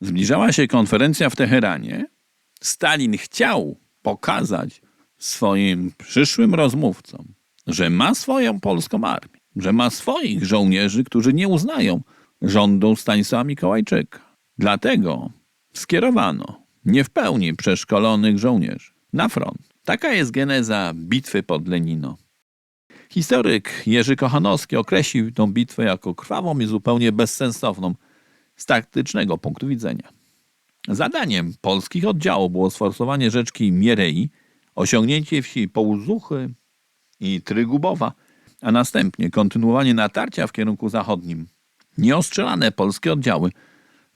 Zbliżała się konferencja w Teheranie. Stalin chciał pokazać swoim przyszłym rozmówcom, że ma swoją polską armię, że ma swoich żołnierzy, którzy nie uznają rządu Stanisława Mikołajczyka. Dlatego skierowano nie w pełni przeszkolonych żołnierzy na front. Taka jest geneza bitwy pod Lenino. Historyk Jerzy Kochanowski określił tę bitwę jako krwawą i zupełnie bezsensowną z taktycznego punktu widzenia. Zadaniem polskich oddziałów było sforsowanie rzeczki Mierei, osiągnięcie wsi Połzuchy i Trygubowa, a następnie kontynuowanie natarcia w kierunku zachodnim. Nieostrzelane polskie oddziały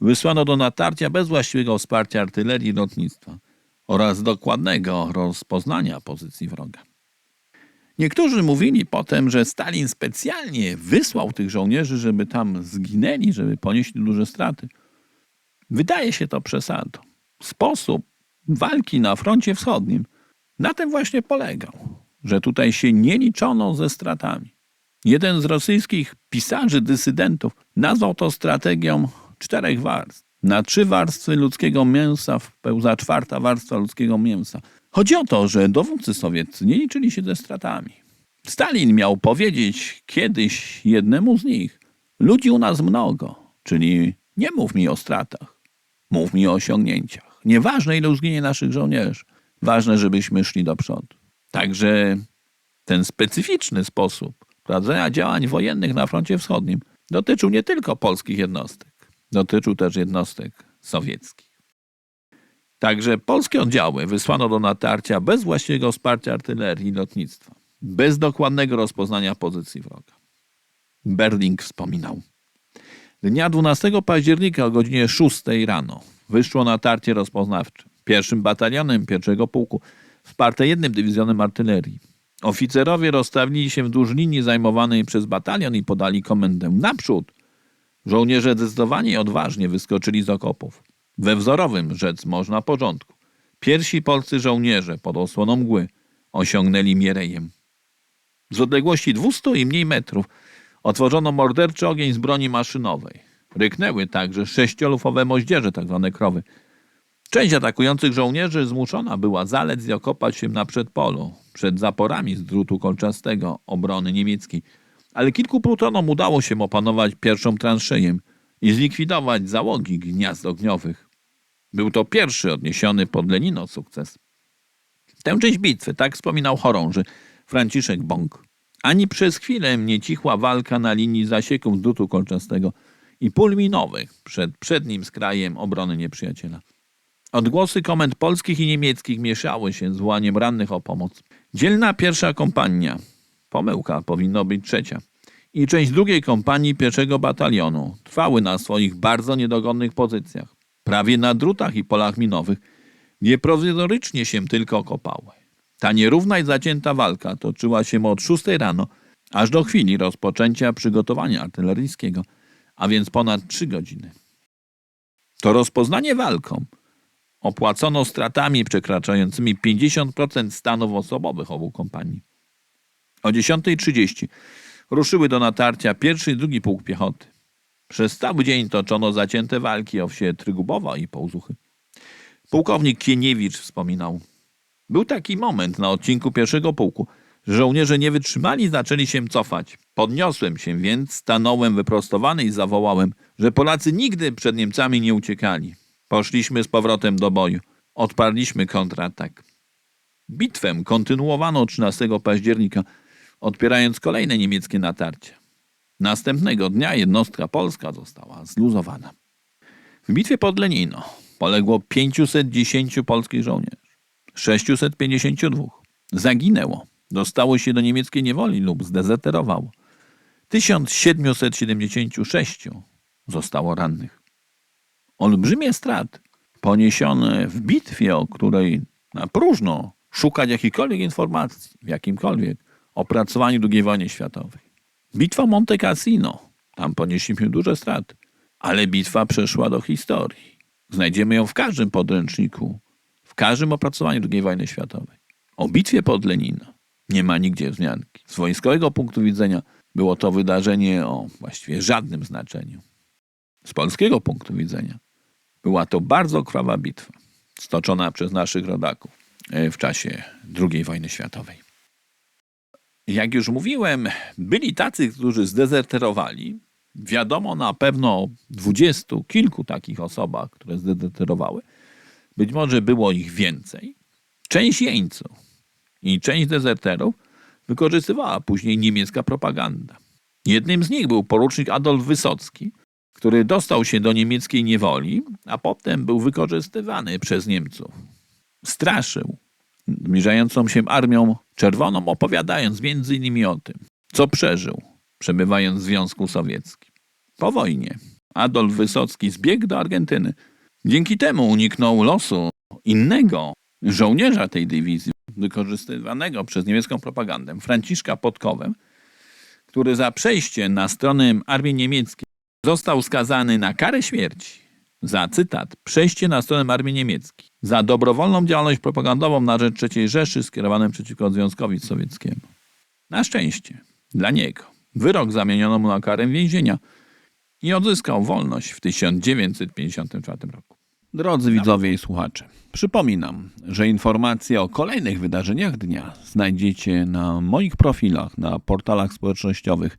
wysłano do natarcia bez właściwego wsparcia artylerii i lotnictwa oraz dokładnego rozpoznania pozycji wroga. Niektórzy mówili potem, że Stalin specjalnie wysłał tych żołnierzy, żeby tam zginęli, żeby ponieśli duże straty. Wydaje się to przesadą. Sposób walki na froncie wschodnim na tym właśnie polegał, że tutaj się nie liczono ze stratami. Jeden z rosyjskich pisarzy dysydentów nazwał to strategią czterech warstw. Na trzy warstwy ludzkiego mięsa wpełza czwarta warstwa ludzkiego mięsa. Chodzi o to, że dowódcy sowieccy nie liczyli się ze stratami. Stalin miał powiedzieć kiedyś jednemu z nich: Ludzi u nas mnogo, czyli nie mów mi o stratach, mów mi o osiągnięciach. Nieważne, ile zginie naszych żołnierzy, ważne, żebyśmy szli do przodu. Także ten specyficzny sposób prowadzenia działań wojennych na froncie wschodnim dotyczył nie tylko polskich jednostek, dotyczył też jednostek sowieckich. Także polskie oddziały wysłano do natarcia bez właściwego wsparcia artylerii i lotnictwa, bez dokładnego rozpoznania pozycji wroga. Berling wspominał. Dnia 12 października o godzinie 6 rano wyszło natarcie rozpoznawcze. Pierwszym batalionem pierwszego pułku, wsparte jednym dywizjonem artylerii. Oficerowie rozstawili się wzdłuż linii zajmowanej przez batalion i podali komendę naprzód. Żołnierze zdecydowanie i odważnie wyskoczyli z okopów. We wzorowym, rzec można, porządku. Pierwsi polscy żołnierze pod osłoną mgły osiągnęli Mierejem. Z odległości 200 i mniej metrów otworzono morderczy ogień z broni maszynowej. Ryknęły także sześciolufowe moździerze. Tak krowy. Część atakujących żołnierzy zmuszona była zalec i okopać się na przedpolu, przed zaporami z drutu kolczastego obrony niemieckiej, ale kilku plutonom udało się opanować pierwszą transzeję i zlikwidować załogi gniazd ogniowych. Był to pierwszy odniesiony pod Lenino sukces. Tę część bitwy, tak wspominał chorąży Franciszek Bąk. Ani przez chwilę nie cichła walka na linii zasieków z drutu kolczastego i pól minowych przed przednim skrajem obrony nieprzyjaciela. Odgłosy komend polskich i niemieckich mieszały się z wołaniem rannych o pomoc. Dzielna pierwsza kompania, pomyłka, powinno być trzecia, i część drugiej kompanii pierwszego batalionu trwały na swoich bardzo niedogodnych pozycjach, prawie na drutach i polach minowych, gdzie prowizorycznie się tylko kopały. Ta nierówna i zacięta walka toczyła się od 6 rano, aż do chwili rozpoczęcia przygotowania artyleryjskiego, a więc ponad 3 godziny. To rozpoznanie walką opłacono stratami przekraczającymi 50% stanów osobowych obu kompanii. O 10.30 ruszyły do natarcia pierwszy i drugi pułk piechoty. Przez cały dzień toczono zacięte walki o wsie Trygubowa i Połzuchy. Pułkownik Kieniewicz wspominał. Był taki moment na odcinku pierwszego pułku, że żołnierze nie wytrzymali i zaczęli się cofać. Podniosłem się więc, stanąłem wyprostowany i zawołałem, że Polacy nigdy przed Niemcami nie uciekali. Poszliśmy z powrotem do boju. Odparliśmy kontratak. Bitwę kontynuowano 13 października, odpierając kolejne niemieckie natarcie. Następnego dnia jednostka polska została zluzowana. W bitwie pod Lenino poległo 510 polskich żołnierzy, 652 zaginęło, dostało się do niemieckiej niewoli lub zdezerterowało. 1776 zostało rannych. Olbrzymie straty poniesione w bitwie, o której na próżno szukać jakichkolwiek informacji w jakimkolwiek opracowaniu II wojny światowej. Bitwa Monte Cassino, tam ponieśliśmy duże straty, ale bitwa przeszła do historii. Znajdziemy ją w każdym podręczniku, w każdym opracowaniu II wojny światowej. O bitwie pod Lenina nie ma nigdzie wzmianki. Z wojskowego punktu widzenia było to wydarzenie o właściwie żadnym znaczeniu. Z polskiego punktu widzenia Była to bardzo krwawa bitwa, stoczona przez naszych rodaków e, w czasie II wojny światowej. Jak już mówiłem, byli tacy, którzy zdezerterowali. Wiadomo na pewno o dwudziestu kilku takich osobach, które zdezerterowały. Być może było ich więcej. Część jeńców i część dezerterów wykorzystywała później niemiecka propaganda. Jednym z nich był porucznik Adolf Wysocki, który dostał się do niemieckiej niewoli, a potem był wykorzystywany przez Niemców. Straszył zbliżającą się armią czerwoną, opowiadając innymi o tym, co przeżył, przebywając w Związku Sowieckim. Po wojnie Adolf Wysocki zbiegł do Argentyny. Dzięki temu uniknął losu innego żołnierza tej dywizji, wykorzystywanego przez niemiecką propagandę, Franciszka Podkowę, który za przejście na stronę armii niemieckiej został skazany na karę śmierci za cytat przejście na stronę armii niemieckiej, za dobrowolną działalność propagandową na rzecz III Rzeszy skierowaną przeciwko Związkowi Sowieckiemu. Na szczęście dla niego wyrok zamieniono mu na karę więzienia i odzyskał wolność w 1954 roku. Drodzy widzowie i słuchacze, przypominam, że informacje o kolejnych wydarzeniach dnia znajdziecie na moich profilach na portalach społecznościowych